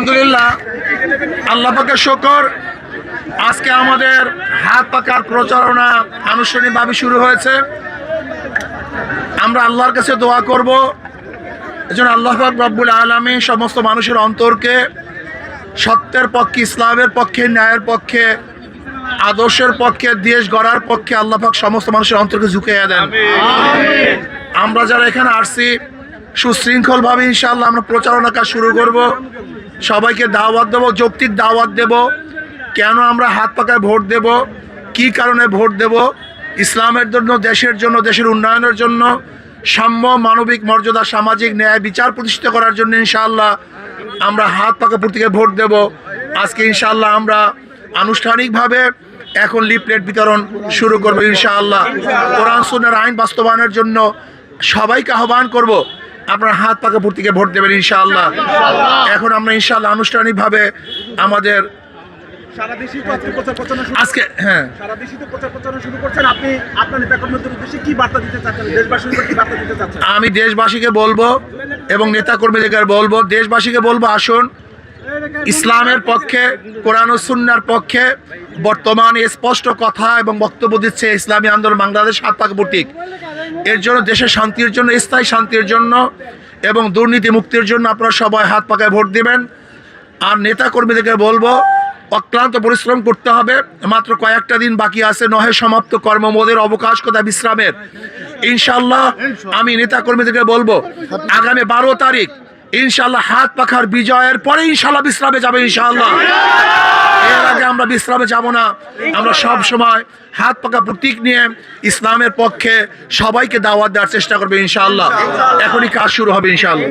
আলহামদুলিল্লাহ, আল্লাহ পাকের শকর, আজকে আমাদের হাত পাকার প্রচারণা আনুষ্ঠানিকভাবে শুরু হয়েছে। আমরা আল্লাহর কাছে দোয়া করব। এজন্য আল্লাহ পাক রব্বুল আলমী সমস্ত মানুষের অন্তরকে সত্যের পক্ষে, ইসলামের পক্ষে, ন্যায়ের পক্ষে, আদর্শের পক্ষে, দেশ গড়ার পক্ষে আল্লাহ পাক সমস্ত মানুষের অন্তরকে ঝুঁকিয়ে দেন। আমরা যারা এখানে আসছি, সুশৃঙ্খলভাবে ইনশাআল্লাহ আমরা প্রচারণা কাজ শুরু করব। সবাইকে দাওয়াত দেবো, যৌক্তিক দাওয়াত দেব। কেন আমরা হাত পাকায় ভোট দেব? কি কারণে ভোট দেব? ইসলামের জন্য, দেশের জন্য, দেশের উন্নয়নের জন্য, সাম্য, মানবিক মর্যাদা, সামাজিক ন্যায়, বিচার প্রতিষ্ঠিত করার জন্য ইনশাআল্লাহ আমরা হাত পাকা প্রতীকে ভোট দেব। আজকে ইনশাআল্লাহ আমরা আনুষ্ঠানিকভাবে এখন লিফলেট বিতরণ শুরু করব ইনশাআল্লাহ। কোরআন সুনের আইন বাস্তবায়নের জন্য সবাইকে আহ্বান করব। আপনার হাত পাকা প্রতীকে ভোট দেবেন ইনশাআল্লাহ। এখন আমরা ইনশাআল্লাহ আনুষ্ঠানিকভাবে আমাদের আজকে হ্যাঁ। নেতাকর্মীদের আমি দেশবাসীকে বলব এবং নেতাকর্মীদেরকে বলব দেশবাসীকে বলব আসুন। ইসলামের পক্ষে কোরআন ও সুন্নার পক্ষে বর্তমানে স্পষ্ট কথা এবং বক্তব্য দিচ্ছে ইসলামী আন্দোলন বাংলাদেশ হাত পাক প্রতীক এর জন্য দেশের শান্তির জন্য, স্থায়ী শান্তির জন্য এবং দুর্নীতি মুক্তির জন্য আপনারা সবাই হাত পাকায় ভোট দিবেন। আর নেতা কর্মীদেরকে বলব, অক্লান্ত পরিশ্রম করতে হবে। মাত্র কয়েকটা দিন বাকি আছে, নহে সমাপ্ত কর্মমোদের অবকাশ কথা বিশ্রামের। ইনশাল্লাহ আমি নেতা কর্মীদেরকে বলব, আগামী বারো তারিখ ইনশাল্লাহ হাত পাখার বিজয়ের পরে ইনশাল্লাহ বিশ্রামে যাবে ইনশাল্লাহ আগে আমরা বিশ্রামে যাব না। আমরা সব সময় হাত পাকা প্রতীক নিয়ে ইসলামের পক্ষে সবাইকে দাওয়াত দেওয়ার চেষ্টা করবে ইনশাআল্লাহ। এখনই কাজ শুরু হবে ইনশাআল্লাহ।